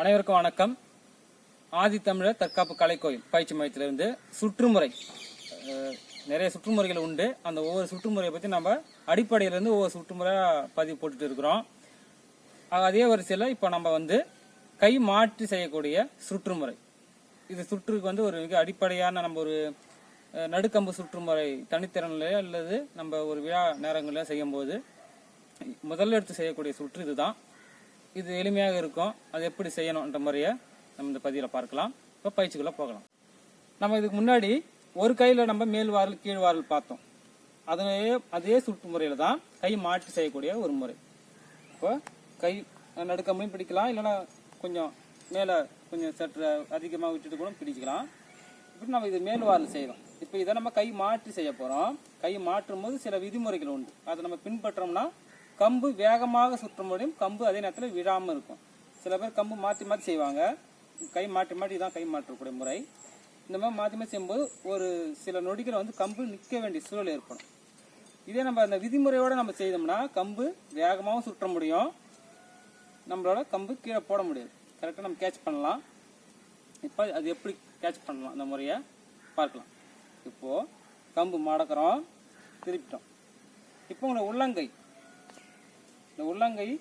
அனைவருக்கும் வணக்கம். ஆதித்தமிழர் தற்காப்பு கலைக்கோயில் பயிற்சி மையத்திலிருந்து சுற்றுமுறை நிறைய சுற்றுமுறைகள் உண்டு. அந்த ஒவ்வொரு சுற்றுமுறையை பற்றி நம்ம அடிப்படையிலேருந்து ஒவ்வொரு சுற்றுமுறையாக பதிவு போட்டுட்டு இருக்கிறோம். அதே வரிசையில் இப்போ நம்ம வந்து கை மாற்றி செய்யக்கூடிய சுற்றுமுறை. இது சுற்றுக்கு வந்து ஒரு மிக அடிப்படையான நம்ம ஒரு நடுக்கம்பு சுற்றுமுறை தனித்திறன்லையோ அல்லது நம்ம ஒரு விழா நேரங்களில் செய்யும்போது முதல்ல எடுத்து செய்யக்கூடிய சுற்று இதுதான். இது எளிமையாக இருக்கும். அது எப்படி செய்யணுன்ற முறையை நம்ம இந்த பதிவில் பார்க்கலாம். இப்போ பயிற்சிக்குள்ளே போகலாம். நம்ம இதுக்கு முன்னாடி ஒரு கையில் நம்ம மேல் வாரல் கீழ் வாரல் பார்த்தோம். அதே அதே சுற்று முறையில் தான் கை மாற்றி செய்யக்கூடிய ஒரு முறை. இப்போ கை நடுக்கம்பையும் பிடிக்கலாம். இல்லைன்னா கொஞ்சம் மேலே கொஞ்சம் சற்று அதிகமாக விட்டுட்டு கூட பிடிச்சிக்கலாம். இப்படி நம்ம இது மேல் வாரல் செய்யலாம் இப்போ இதை நம்ம கை மாற்றி செய்ய போகிறோம் கை மாற்றும் போது சில விதிமுறைகள் உண்டு. அதை நம்ம பின்பற்றோம்னா கம்பு வேகமாக சுற்ற முடியும் கம்பு அதே நேரத்தில் விழாமல் இருக்கும். சில பேர் கம்பு மாற்றி மாற்றி செய்வாங்க. கை மாற்றி மாற்றி தான் கை மாற்றக்கூடிய முறை. இந்த மாதிரி மாற்றி மாற்றி செய்யும்போது ஒரு சில நொடிகள் வந்து கம்பு நிற்க வேண்டிய சூழல் ஏற்படும். இதே நம்ம அந்த விதிமுறையோடு நம்ம செய்தோம்னா கம்பு வேகமாகவும் சுற்ற முடியும். நம்மளோட கம்பு கீழே போட முடியாது. கரெக்டாக நம்ம கேட்ச் பண்ணலாம். இப்போ அது எப்படி கேட்ச் பண்ணலாம்? அந்த முறையை பார்க்கலாம். இப்போது கம்பு மடக்கிறோம். திருப்பிட்டோம். இப்போ உங்களை உள்ளங்கை. இந்த உள்ளங்கை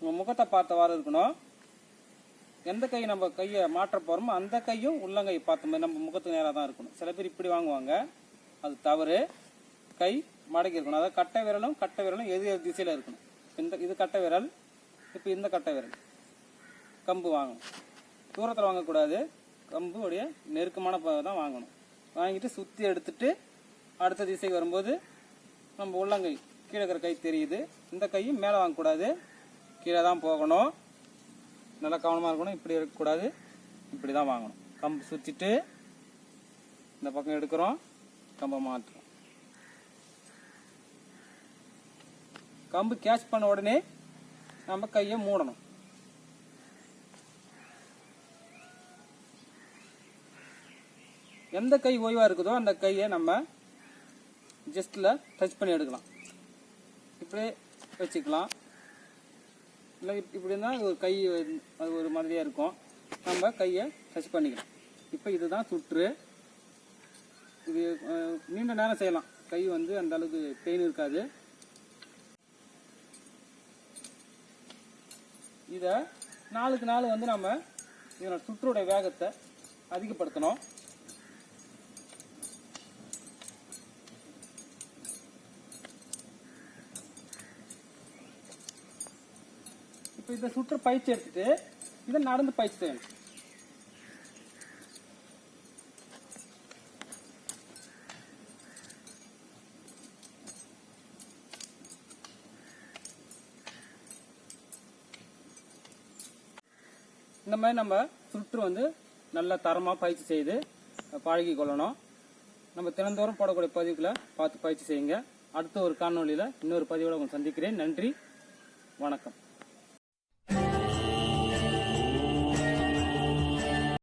உங்கள் முகத்தை பார்த்தவாறு இருக்கணும். எந்த கை நம்ம கையை மாற்ற போகிறோமோ அந்த கையும் உள்ளங்கை பார்த்த மாதிரி நம்ம முகத்துக்கு நேராக தான் இருக்கணும். சில பேர் இப்படி வாங்குவாங்க. அது தவறு. கை மடக்கி இருக்கணும். அதாவது கட்டை விரலும் கட்டை விரலும் எது எது திசையில் இருக்கணும். இந்த இது கட்டை விரல் இப்போ இந்த கட்டை விரல். கம்பு வாங்கணும். தூரத்தில் வாங்கக்கூடாது. கம்பு உடைய நெருக்கமான ப- தான் வாங்கணும். வாங்கிட்டு சுற்றி எடுத்துட்டு அடுத்த திசைக்கு வரும்போது நம்ம உள்ளங்கை கீழே இருக்கிற கை தெரியுது. இந்த கையும் மேலே வாங்கக்கூடாது. கீழே தான் போகணும். நல்லா கவனமாக இருக்கணும். இப்படி இருக்கக்கூடாது. இப்படி தான் வாங்கணும். கம்பு சுற்றிட்டு இந்த பக்கம் எடுக்கிறோம். கம்பை மாற்றுறோம். கம்பு கேட்ச் பண்ண உடனே நம்ம கையை மூடணும். எந்த கை ஓய்வாக இருக்குதோ அந்த கையை நம்ம ஜஸ்ட்டில் டச் பண்ணி எடுக்கலாம். இப்படியே வச்சுக்கலாம். இல்லை இப்படின்னா இப்படி இருந்தால் ஒரு கை அது ஒரு மாதிரியாக இருக்கும். நம்ம கையை டச் பண்ணிக்கலாம். இப்போ இதுதான் சுற்று. இது நீண்ட நேரம் செய்யலாம். கை வந்து அந்த அளவுக்கு பெயின் இருக்காது. இதை நாளுக்கு நாள் வந்து நம்ம இதனோட சுற்றுடைய வேகத்தை அதிகப்படுத்தணும். இப்போ இந்த சுற்று பயிற்சி எடுத்துட்டு இதை நடந்து பயிற்சி செய்யணும். இந்த மாதிரி நம்ம சுற்று வந்து நல்ல தரமாக பயிற்சி செய்து பழகி கொள்ளணும். நம்ம தினந்தோறும் போடக்கூடிய பதிவுகளை பார்த்து பயிற்சி செய்யுங்க. அடுத்த ஒரு காணொளியில் இன்னொரு பதிவோட உங்களை சந்திக்கிறேன். நன்றி. வணக்கம்.